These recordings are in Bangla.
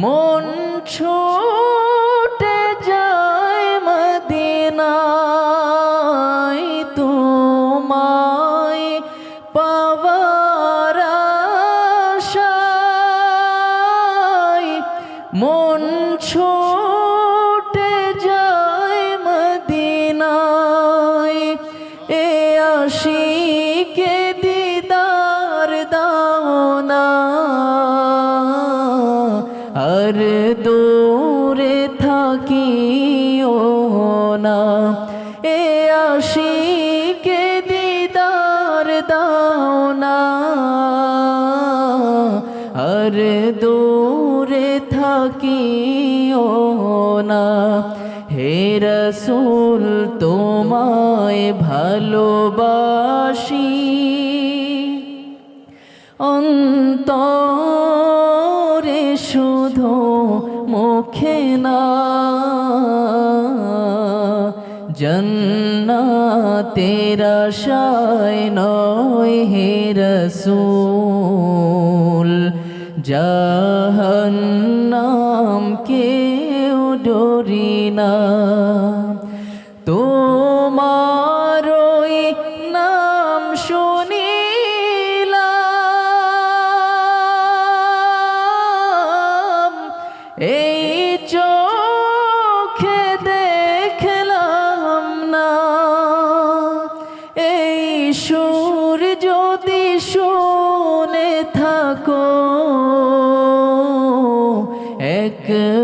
মন ছোটে যায় মদিনায় তোমায় পাওয়ার আশায়। মন ছোটে যায় মদিনায়। এ আশিকে দিদার দাওনা আর দূরে থাকিও না। এ আশিকে দিদার দাও না। আর দূরে থাকিও না। হে রসুল, তোমায় ভালোবাসি। অন্তরে মুখে না। জন্নাতের আশায় নয় হে রসুল। জাহান্নাম কেউ ডরি না। এই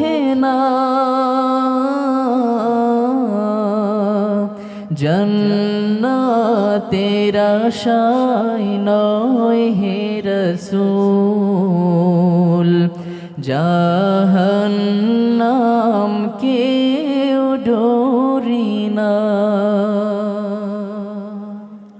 মুখে না। জন্নাতের আশায় নয় হে রসুল। জাহান্নাম কে